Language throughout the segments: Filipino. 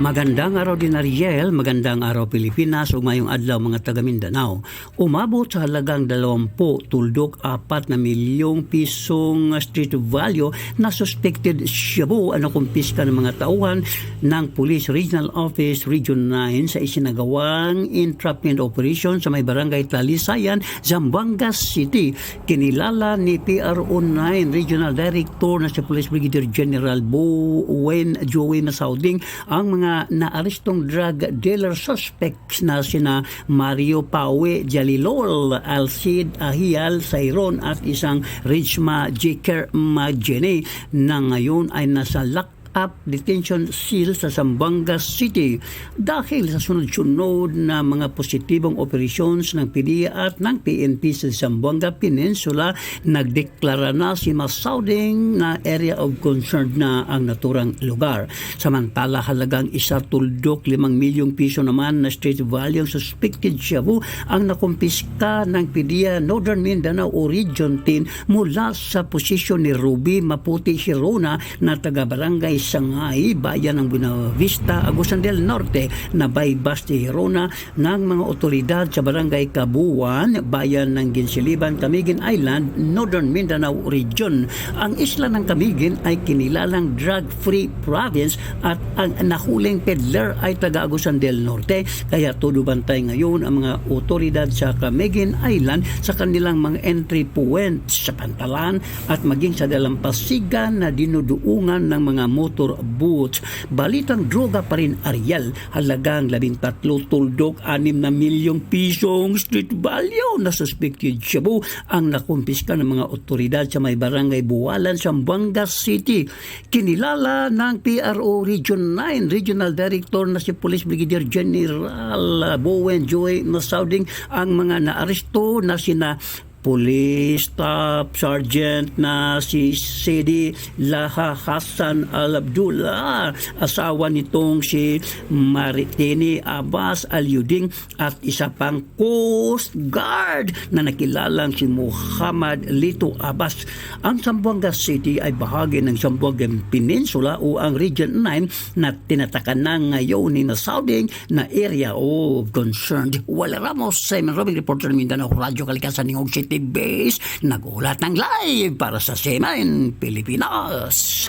Magandang araw din Ariel, magandang araw Pilipinas ug mayong adlaw mga taga Mindanao. Umabot sa halagang 20 tuldok 4 na milyong pisong street value na suspected shabu ano kumpiska ng mga tauhan ng Police Regional Office Region 9 sa isinagawang entrapment operation sa may barangay Talisayan, Zamboanga City. Kinilala ni PRO 9 Regional Director na si Police Brigadier General Bowen Joey Masauding ang mga naarestong drug dealer suspects na sina Mario Pawe Jalilol, Alcid Ahial Sayron at isang Richma Jeker Magene na ngayon ay nasa lock up detention seal sa Zamboanga City dahil sa sunod-sunod na mga positibong operations ng PDEA at ng PNP sa Zamboanga Peninsula nagdeklara na si Masauding na area of concern na ang naturang lugar. Samantala halagang isa tuldok limang milyong piso naman na street value suspected shabu ang nakumpiska ng PDEA Northern Mindanao o Region 10 mula sa posisyon ni Ruby Maputi Hirona na taga-barangay Sangay, bayan ng Buenavista, Agusan del Norte na bypass ni Hirona ng mga otoridad sa barangay Kabuan, bayan ng Ginsiliban, Camiguin Island, Northern Mindanao Region. Ang isla ng Camiguin ay kinilalang drug-free province at ang nahuling peddler ay taga Agusan del Norte. Kaya todo bantay ngayon ang mga otoridad sa Camiguin Island sa kanilang mga entry points sa Pantalan at maging sa dalampasigan na dinuduungan ng mga motor boats. Balitang droga pa rin Ariel, halagang 13 tuldok 6 na milyong pisong street value na suspected shabu ang nakumpiska ng mga otoridad sa may barangay Buwalan, Zamboanga City. Kinilala ng PRO Region 9 Regional Director na si Police Brigadier General Bowen Joy Masauding ang mga naaresto na sina Police Staff Sergeant na si Sedi Laha Hassan Al-Abdullah, asawa nitong si Maritini Abbas Al-Yuding at isa pang Coast Guard na nakilalang si Muhammad Lito Abbas. Ang Zamboanga City ay bahagi ng Zamboanga Peninsula o ang Region 9 na tinatakan na ngayon ni Nasauding na area of concerned. Wala Ramos, Simon Robin, reporter ng Mindanao, Radyo Kalikasan, Ningog City Base, nagulat ng live para sa CNN Pilipinas.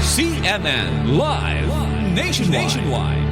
CNN Live Nation Nationwide.